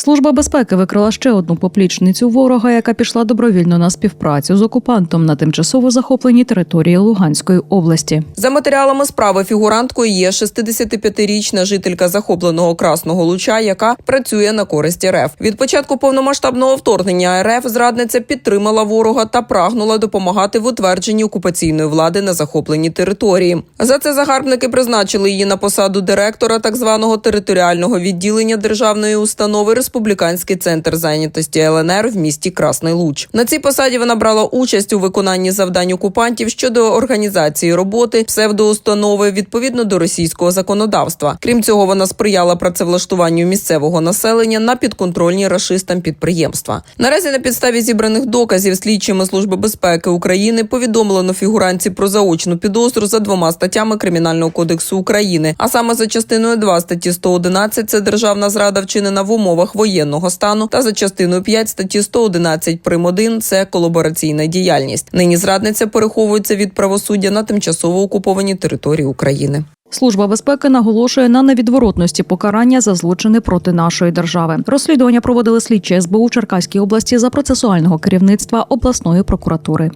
Служба безпеки викрила ще одну поплічницю ворога, яка пішла добровільно на співпрацю з окупантом на тимчасово захопленій території Луганської області. За матеріалами справи фігуранткою є 65-річна жителька захопленого Красного Луча, яка працює на користь РФ. Від початку повномасштабного вторгнення РФ зрадниця підтримала ворога та прагнула допомагати в утвердженні окупаційної влади на захопленій території. За це загарбники призначили її на посаду директора так званого територіального відділення державної установи Республіканський центр зайнятості ЛНР в місті Красний Луч. На цій посаді вона брала участь у виконанні завдань окупантів щодо організації роботи псевдоустанови відповідно до російського законодавства. Крім цього, вона сприяла працевлаштуванню місцевого населення на підконтрольні рашистам підприємства. Наразі на підставі зібраних доказів слідчими служби безпеки України повідомлено фігуранці про заочну підозру за двома статтями Кримінального кодексу України, а саме за частиною 2 статті 111 – це державна зрада вчинена в умовах воєнного стану, та за частиною 5 статті 111 прим. 1 – це колабораційна діяльність. Нині зрадниця переховується від правосуддя на тимчасово окупованій території України. Служба безпеки наголошує на невідворотності покарання за злочини проти нашої держави. Розслідування проводили слідчі СБУ в Черкаській області за процесуального керівництва обласної прокуратури.